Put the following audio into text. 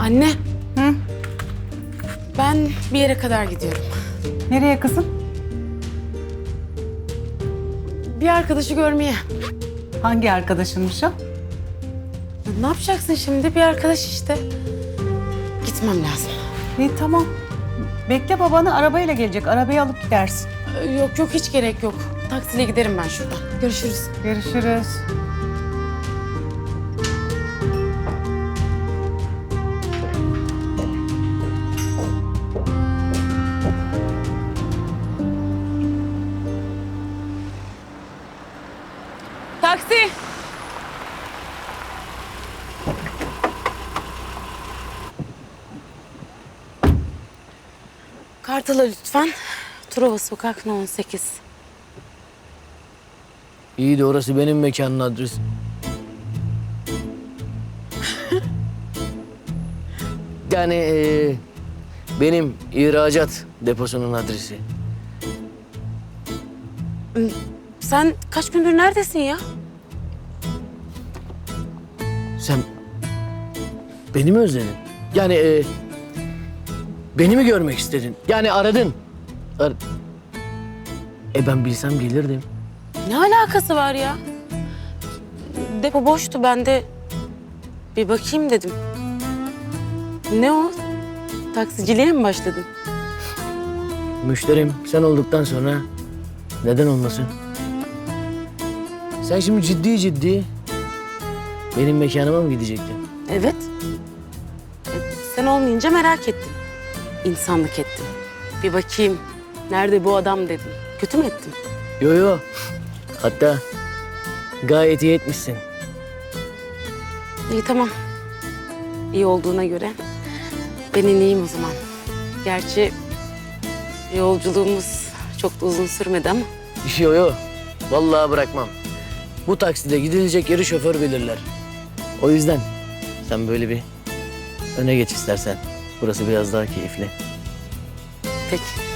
Anne, Hı? ben bir yere kadar gidiyorum. Nereye kızım? Bir arkadaşı görmeye. Hangi arkadaşınmış o? Ne yapacaksın şimdi? Bir arkadaş işte. Gitmem lazım. İyi tamam. Bekle babanı arabayla gelecek. Arabayı alıp gidersin. Ee, Yok yok hiç gerek yok. Taksiyle giderim ben şuradan. Görüşürüz. Görüşürüz. Taksi! Kartal'a lütfen. Truva Sokak No 18. İyi de orası benim mekanın adresi. yani eee, benim ihracat deposunun adresi. Sen kaç gündür neredesin ya? Sen beni mi özledin? Yani eee, beni mi görmek istedin? Yani aradın. Ar e ben bilsem gelirdim. Ne alakası var ya? Depo boştu ben de bir bakayım dedim. Ne o? Taksiciliğe mi başladın? Müşterim sen olduktan sonra neden olmasın? Sen şimdi ciddi ciddi benim mekanıma mı gidecektin? Evet. E, Sen olmayınca merak ettim. İnsanlık ettim. Bir bakayım nerede bu adam dedim. Kötü mü ettim? Yo yo. Hatta gayet iyi etmişsin. İyi tamam. İyi olduğuna göre ben ineyim o zaman. Gerçi yolculuğumuz çok da uzun sürmedi ama. Yo yo. Vallahi bırakmam. Bu takside gidilecek yeri şoför belirler. O yüzden sen böyle bir öne geç istersen. Burası biraz daha keyifli. Peki.